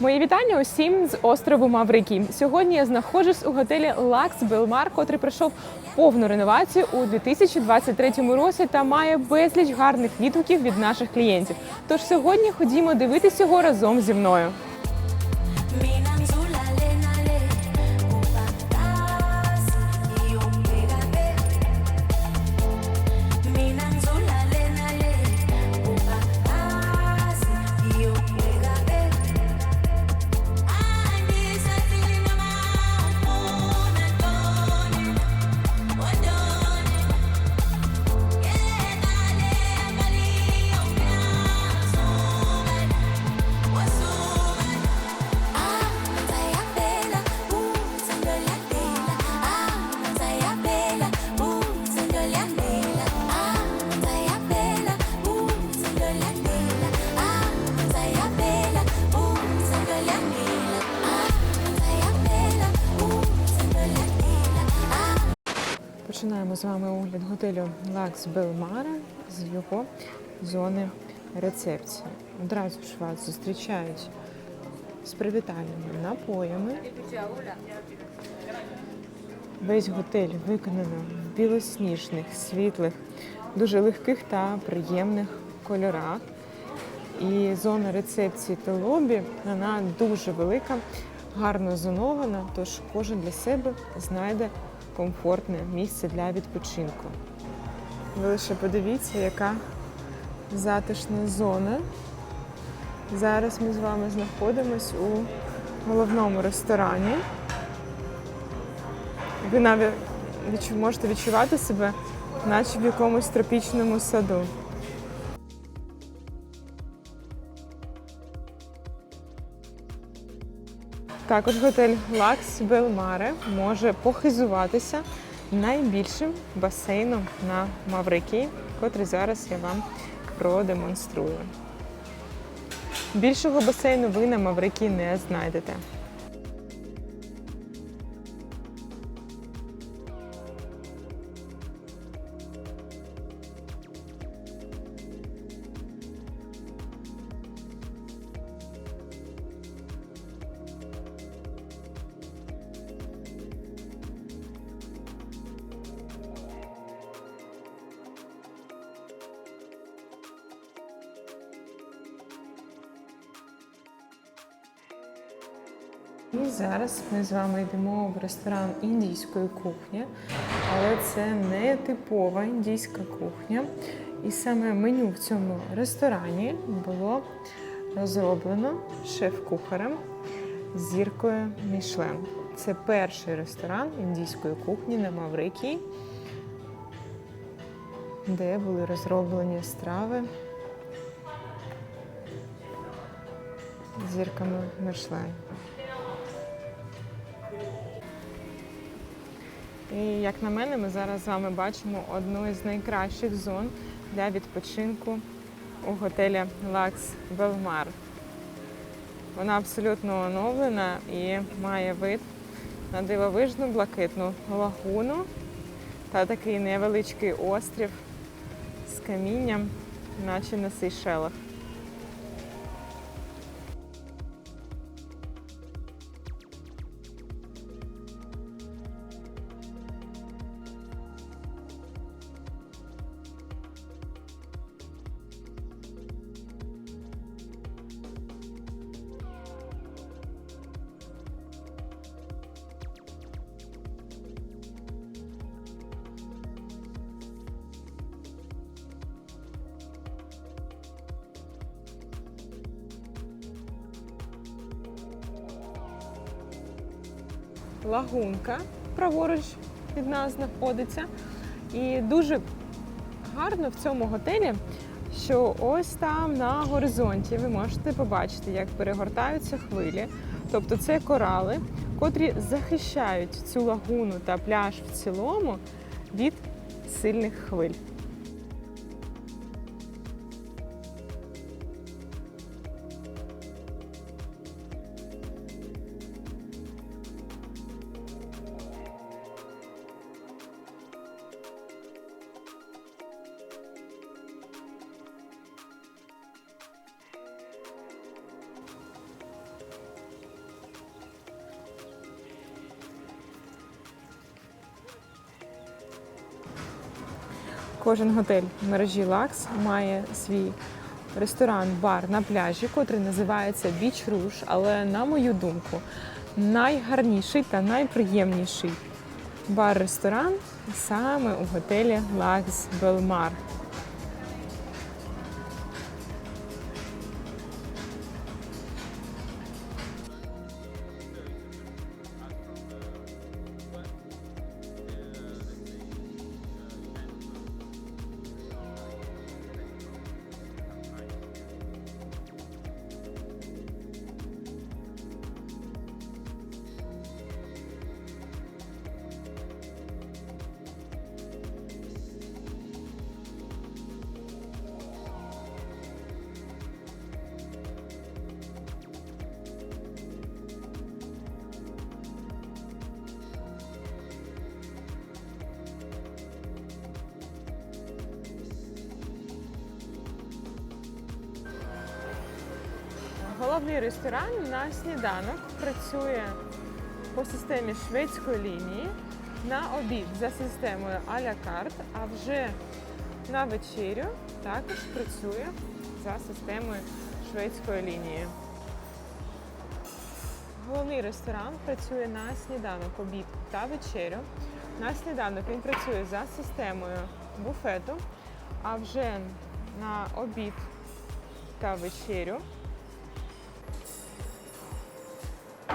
Мої вітання усім з острову Маврикій. Сьогодні я знаходжусь у готелі Лакс Белмар, котрий пройшов повну реновацію у 2023 році та має безліч гарних відгуків від наших клієнтів. Тож сьогодні ходімо дивитися його разом зі мною. Готелю Лакс Белмара з його зони рецепції. Одразу ж вас зустрічають з привітальними напоями. Весь готель виконано в білосніжних, світлих, дуже легких та приємних кольорах. І зона рецепції та лобі вона дуже велика, гарно зонована, тож кожен для себе знайде комфортне місце для відпочинку. Ви лише подивіться, яка затишна зона. Зараз ми з вами знаходимось у головному ресторані. Ви навіть можете відчувати себе, наче в якомусь тропічному саду. Також готель Лакс Белмаре може похизуватися найбільшим басейном на Маврикі, котрий зараз я вам продемонструю. Більшого басейну ви на Маврикії не знайдете. І зараз ми з вами йдемо в ресторан індійської кухні, але це не типова індійська кухня. І саме меню в цьому ресторані було розроблено шеф-кухарем зіркою Мішлен. Це перший ресторан індійської кухні на Маврикії, де були розроблені страви зірками Мішлен. І як на мене, ми зараз з вами бачимо одну із найкращих зон для відпочинку у готелі Лакс Белмар. Вона абсолютно оновлена і має вид на дивовижну блакитну лагуну та такий невеличкий острів з камінням, наче на Сейшелах. Лагунка праворуч від нас знаходиться. І дуже гарно в цьому готелі, що ось там на горизонті ви можете побачити, як перегортаються хвилі. Тобто це корали, котрі захищають цю лагуну та пляж в цілому від сильних хвиль. Кожен готель в мережі Лакс має свій ресторан, бар на пляжі, котрий називається Біч Руш. Але на мою думку, найгарніший та найприємніший бар-ресторан саме у готелі Лакс Белмар. Головний ресторан на сніданок працює по системі шведської лінії, на обід за системою а-ля карт, а вже на вечерю також працює за системою шведської лінії. Головний ресторан працює на сніданок, обід та вечерю. На сніданок він працює за системою буфету, а вже на обід та вечерю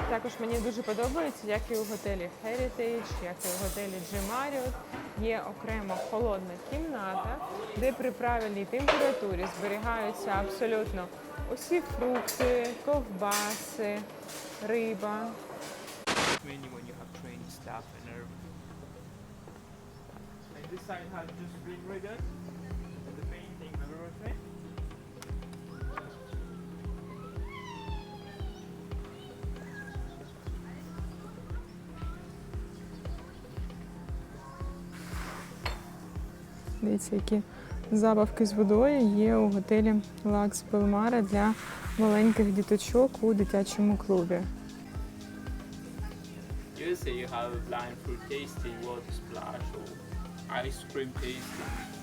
Також мені дуже подобається, як і у готелі Heritage, як і у готелі G Marriott, є окрема холодна кімната, де при правильній температурі зберігаються абсолютно усі фрукти, ковбаси, риба. this side has just green ribbon Які забавки з водою є у готелі Лакс Белмара для маленьких діточок у дитячому клубі. Usually you have a blind fruit tasting, water splash or ice cream tasting.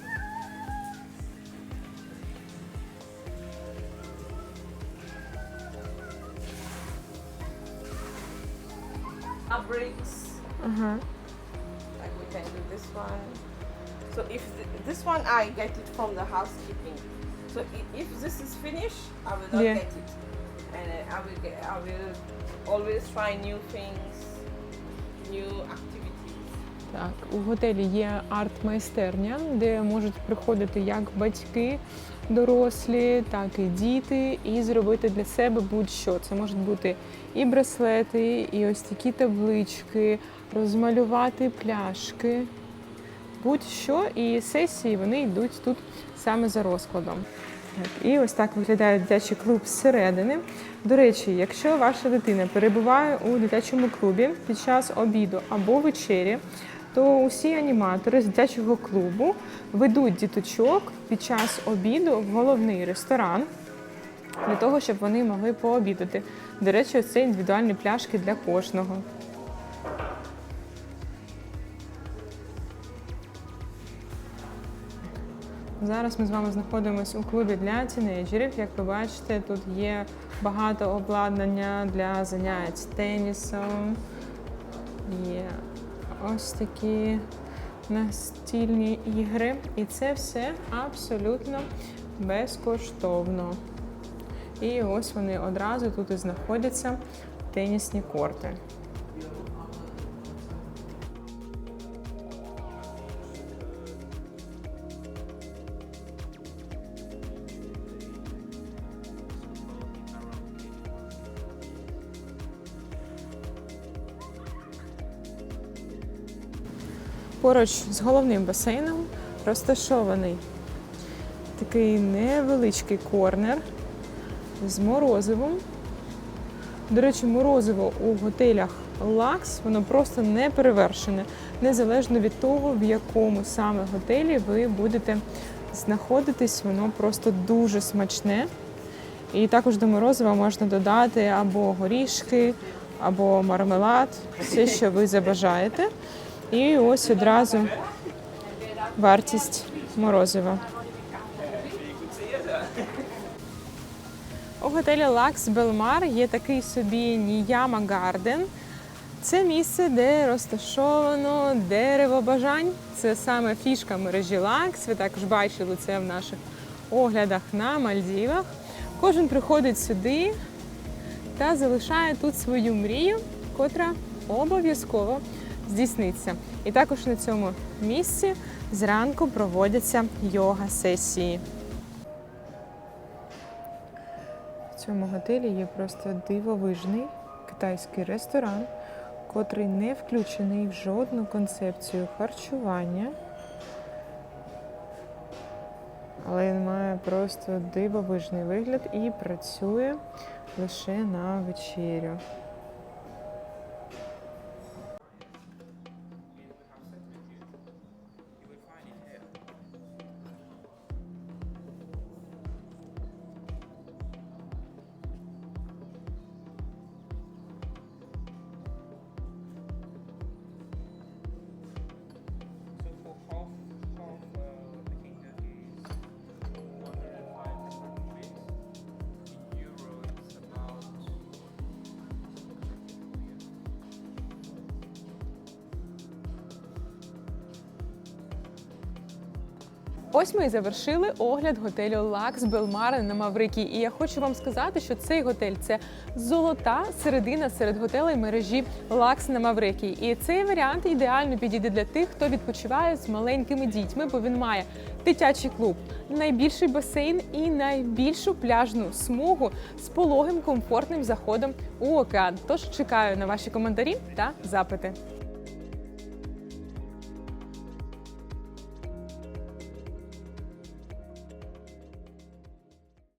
fabrics. Ага. Like we can do this one. So if th- this one I get it from the housekeeping. So i- if this is finished, I will not Yeah. get it, and uh, I will get. I will always try new things, new activities. Так, у готелі є арт-майстерня, де можуть приходити як батьки дорослі, так і діти, і зробити для себе будь-що. Це можуть бути і браслети, і ось такі таблички, розмалювати пляшки, будь-що. І сесії вони йдуть тут саме за розкладом. І ось так виглядає дитячий клуб зсередини. До речі, якщо ваша дитина перебуває у дитячому клубі під час обіду або вечері, то усі аніматори з дитячого клубу ведуть діточок під час обіду в головний ресторан для того, щоб вони могли пообідати. До речі, це індивідуальні пляшки для кожного. Зараз ми з вами знаходимося у клубі для тінейджерів. Як ви бачите, тут є багато обладнання для занять тенісом. Є ось такі настільні ігри. І це все абсолютно безкоштовно. І ось вони одразу тут і знаходяться тенісні корти. Поруч з головним басейном розташований такий невеличкий корнер з морозивом. До речі, морозиво у готелях Лакс воно просто не перевершене, незалежно від того, в якому саме готелі ви будете знаходитись, воно просто дуже смачне. І також до морозива можна додати або горішки, або мармелад, все, що ви забажаєте. І ось одразу вартість морозива. У готелі Лакс Белмар є такий собі Ніяма Гарден. Це місце, де розташовано дерево бажань. Це саме фішка мережі Лакс. Ви також бачили це в наших оглядах на Мальдівах. Кожен приходить сюди та залишає тут свою мрію, котра обов'язково здійсниться. І також на цьому місці зранку проводяться йога-сесії. В цьому готелі є просто дивовижний китайський ресторан, котрий не включений в жодну концепцію харчування. Але він має просто дивовижний вигляд і працює лише на вечерю. Ось ми і завершили огляд готелю Лакс Белмаре на Маврикій. І я хочу вам сказати, що цей готель це золота середина серед готелей мережі Лакс на Маврикій. І цей варіант ідеально підійде для тих, хто відпочиває з маленькими дітьми, бо він має дитячий клуб, найбільший басейн і найбільшу пляжну смугу з пологим комфортним заходом у океан. Тож чекаю на ваші коментарі та запити.